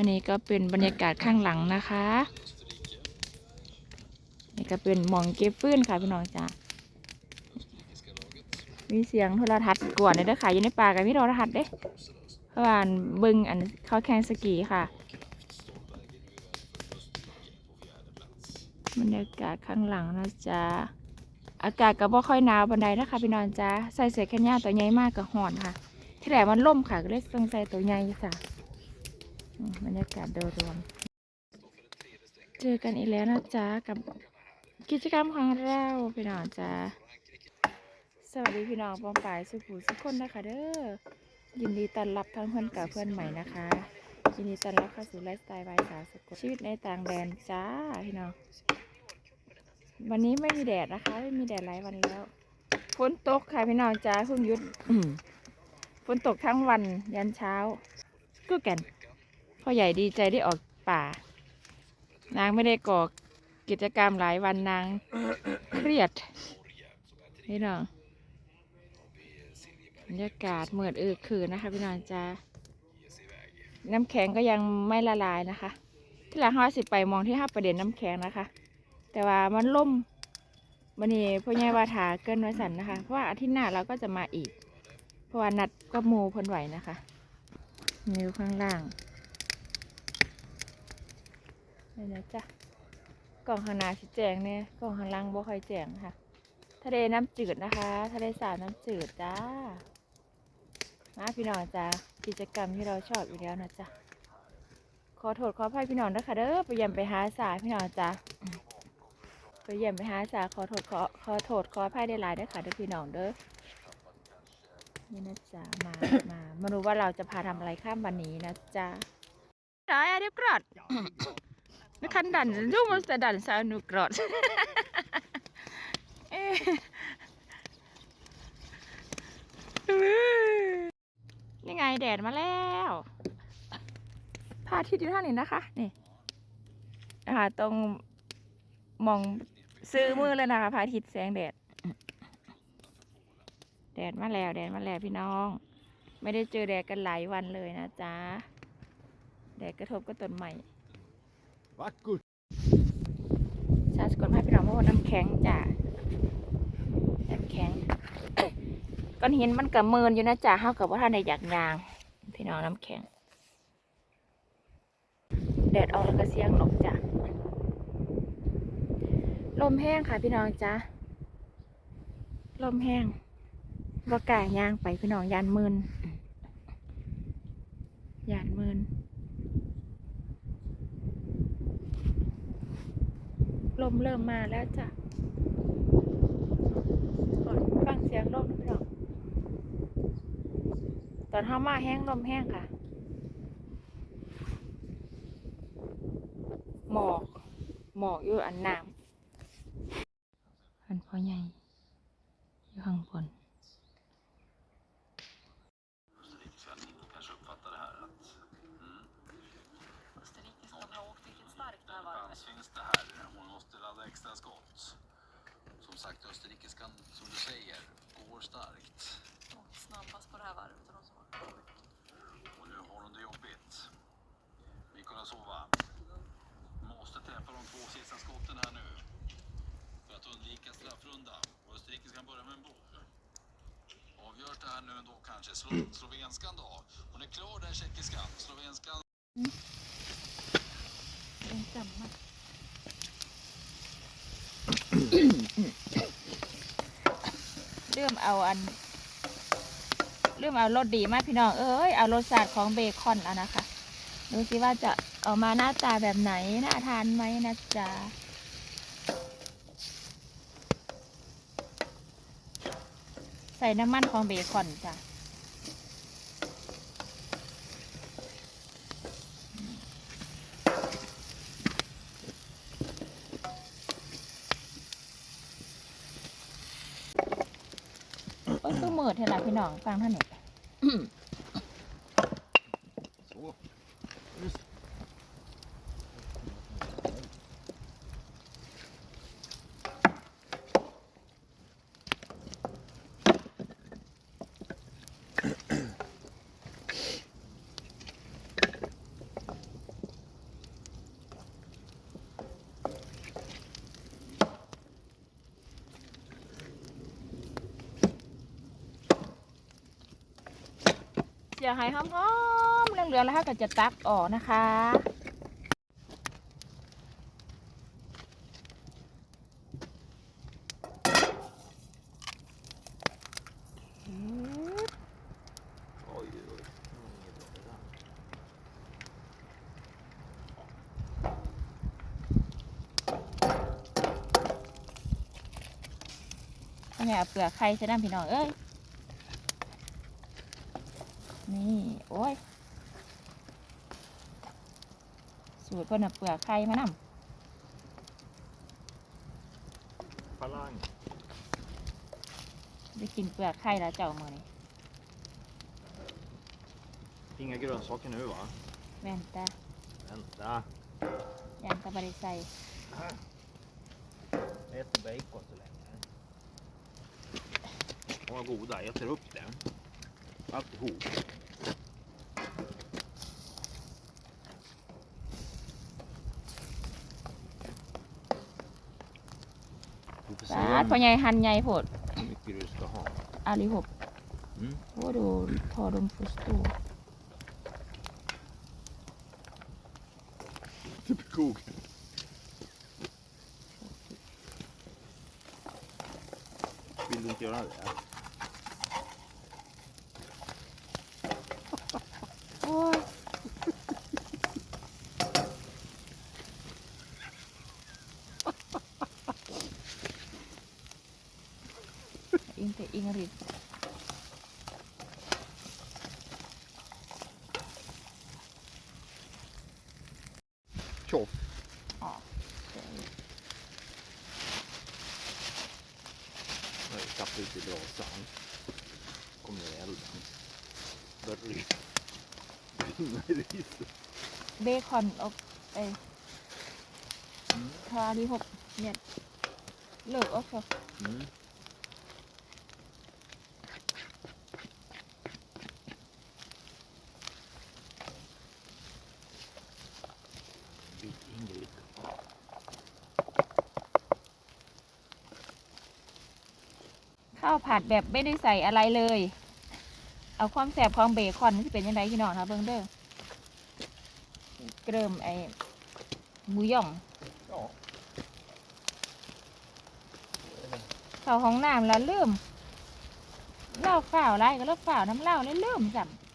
อันนี้ก็เป็นบรรยากาศข้างหลังนะคะนี่ก็เป็นหมองเก็บฟื้นค่ะพี่น้องจ้ามีเสียงโทรทัศน์กวนเลยเด้อค่ะอยู่ในป่ากับมีโทรทัศน์เด้เพราะว่าเบึงอันเขาแข่งสกีค่ะ บรรยากาศข้างหลังนะจ๊ะอากาศก็บ่ค่อยหนาวบันไดนะคะพี่น้องจ้าใส่เสื้อแขนยาวตัวใหญ่มากกับห่อนค่ะ ที่แหลมันล่มค่ะก็เลยต้องใส่ตัวใหญ่จ้ะ บรรยากาศโดยรวม เจอกันอีกแล้วนะจ๊ะ กับกิจกรรมของเราพี่น้องจ้าสวัสดีพี่น้องปองปายสุขูสุขคนนะคะเด้อยินดีต้อนรับทั้งเพื่อนเก่าเพื่อนใหม่นะคะยินดีต้อนรับเข้าสู่ไลฟ์สไตล์บายสาวสกลชีวิตในต่างแดนจ้าพี่น้องวันนี้ไม่มีแดดนะคะไม่มีแดดหลายวันแล้วฝนตกค่ะพี่น้องจ้าเพิ่งยุดฝนตกทั้งวันยันเช้าก็แก่น พ่อใหญ่ดีใจได้ออกป่า นางไม่ได้ก่อกิจกรรมหลายวันนางเครียดพี่น้องบรรยากาศเหมือดอือคือนะคะพี่น้องจ้าน้ำแข็งก็ยังไม่ละลายนะคะ ที่หลังห้าสิบไปมองที่ห้าประเด็นน้ำแข็งนะคะ แต่ว่ามันล่มวันนี้พ่อใหญ่ว่าถาเกินไว้สันนะคะ เพราะว่าอาทิตย์หน้าเราก็จะมาอีก เพราะว่านัดกับหมูพ้นไหวนะคะมีอยู่ข้างล่าง นี่นะจ๊ะกล่องข้างหน้าสิแจงเนี่ยกล่องข้างล่างบ่ค่อยแจงค่ะ ทะเลน้ำจืดนะคะ ทะเลสาบน้ำจืดจ้า มาพี่น้องจ้ากิจกรรมที่เราชอบอยู่แล้วนะจ๊ะขอโทษขออภัยพี่น้องนะคะเด้อไปเยี่ยมไปหาสาพี่น้องจ้าไปเยี่ยมไปหาสาขอโทษขอขอโทษขออภัยได้หลายเด้อค่ะเด้อพี่น้องเด้อนี่นะจ๊ะมามามาดูว่าเราจะพาทำอะไรข้ามวันนี้นะจ๊ะได้อะเรียบกรอด Nu kan dansa, du måste dansa nu grad. เอ๊ะนี่ไงแดดมาแล้วพระอาทิตย์อยู่ท่างนี้นะคะ นี่นะคะตรงมองซื้อมือเลยนะคะพระอาทิตย์แสงแดด แดดมาแล้วแดดมาแล้วพี่น้อง ไม่ได้เจอแดดกันหลายวันเลยนะจ๊ะแดดกระทบก็ต้นใหม่ Vackert! ชาสกลให้พี่น้องเพราะว่าน้ำแข็งจ้ะน้ำแข็งก้อนหินมันกับเมินอยู่นะจ๊ะเฮากับว่าท่านในอยากยาง พี่น้องน้ำแข็ง แดดออกแล้วก็เสียงนกจ้ะลมแห้งค่ะพี่น้องจ้ะลมแห้งว่ากล้ายางไปพี่น้องยานมืนยานมืน ลมเริ่มมาแล้วจ้ะก่อนฟังเสียงลมนะพี่น้องตอนเข้ามาแห้งลมแห้งค่ะ หมอก หมอกอยู่อันน้ำอันพ่อใหญ่อยู่ข้างบน extra skott. Som sagt, österrikiskan, som du säger, går starkt. Och snabbast på det här varvet av de som har kommit. Och nu har hon det jobbigt. Mikolasova måste träffa de två sista skotten här nu. För att undvika straffrunda. Och österrikiskan börjar med en boll. Avgörs det här nu då kanske Slo- slovenskan då? Hon är klar där tjeckiskan. Slovenskan เริ่มเอาอัน เริ่มเอารสดีมากพี่น้องเอ้ยเอารสชาติของเบคอนแล้วนะคะดูสิว่าจะออกมาหน้าตาแบบไหนน่าทานไหมนะจ๊ะใส่น้ำมันของเบคอนจ้ะ มืดเท่าไหร่พี่น้องฟังท่านหน่อย จียวไห้หอมๆเหลืองๆแล้วก็จะตักออกนะคะ Oj, oj, oj. Inget bra det där. อันนี้เอาเปลือกไข่ใส่น้ำพี่น้องเอ้ย นี่โอ้ย สูตรเพิ่นเอาเปลือกไข่มานำ Falang. ได้กินเปลือกไข่แล้วเจ้ามือนี่ Inga grönsaker nu va? แม่นตา Vänta. ยังตะบริใส่ Ät bacon så länge. De var goda, jag äter upp det. Alltihop. Du får สาด se พอใหญ่หันใหญ่โพด hur mycket du ska ha. อาลีหก Mm. โอ้ดูพอดมฟุสตู Typ kok. Vill du inte göra det? อ้ยอิงแต่อิงริด Tjoff. อ๋อ Nej, tappa ut i brasan. Kom ner i elden. Börjar ris. brinna i riset. เบคอนอบเอ้ยทาลีหกเนี่ยเลิกโอเค Mm. Bit Ingrid. ข้าวผัดแบบไม่ได้ใส่อะไรเลย เอาความแสบของเบคอนนี่เป็นยังไงพี่น้องคะเบิ้งเด้อเกริมไอ้หมูย่องเข้าห้องน้ำแล้วลืมเล่าฝ่าวไรก็เล่าฝ่าวน้ำเล่าเลยลืมจำ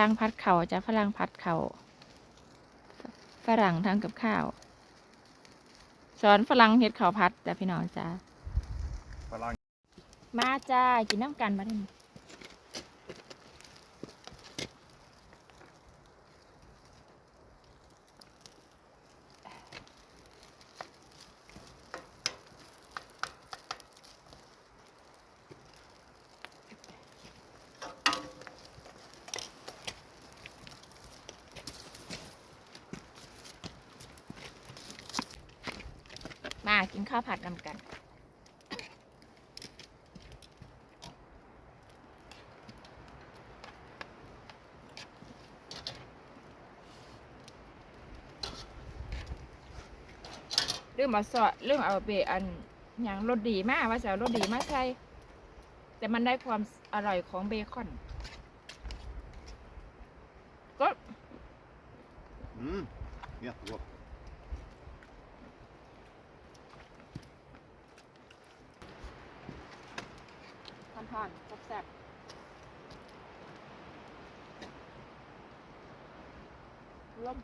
รั่งพัดเข่าจ้ะฝรั่งพัดเข่าฝรั่งทำกับข้าวสอนฝรั่งเฮ็ดข้าวพัดจ้ะพี่น้องจ้า Falang. มาจ้ากินน้ำกันมาได้ กินข้าวผัดนำกัน เรื่องมาสอดเรื่องเอาไปอันอย่างรสดีมากว่าจะเอารสดีมากใส่แต่มันได้ความอร่อยของเบคอน ก็ Mm. Jättegott. ทอน ทอนแซ่บๆร่ม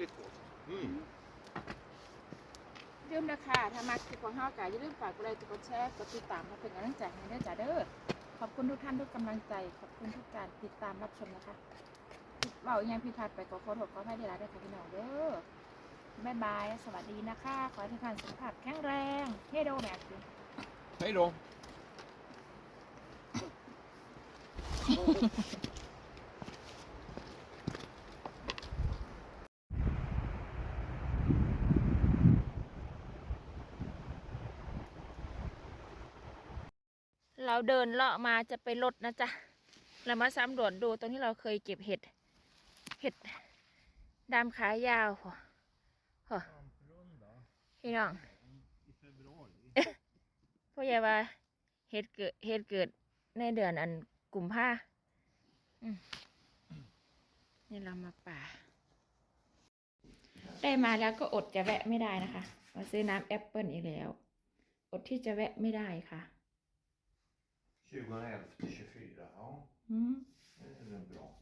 riktigt gott. Mm. ลืมนะคะถ้ามาคลิปของเฮากะอย่าลืมฝากกดไลค์กดแชร์กดติดตามมาเป็นกำลังใจให้ด้วยจ้าเด้อขอบคุณทุกท่านทุกกำลังใจ ขอบคุณทุกการติดตามรับชมนะคะเบาอยังพิดพลาดไปขอขอโทษขอให้ได้รับด้วยค่ะพี่น้องเด้อบายบาย สวัสดีนะคะ ขอให้ทุกท่านสุขภาพแข็งแรงเฮโดแม็กซ์ Hej då! เเดินเลาะมาจะไปรถนะจ๊ะ เรามาสำรวจดูตรงที่เราเคยเก็บเห็ด เห็ดดำขายาวพอพอพี่น้องพ่อใหญ่ว่าเห็ดเกิดเห็ดเกิดในเดือนอันกลุ่มผ้านี่เรามาป่า ได้มาแล้วก็อดจะแวะไม่ได้นะคะ มาซื้อน้ำแอปเปิลอีกแล้ว อดที่จะแวะไม่ได้ค่ะ 2011 till 24, ja. Mm. Det är väl bra.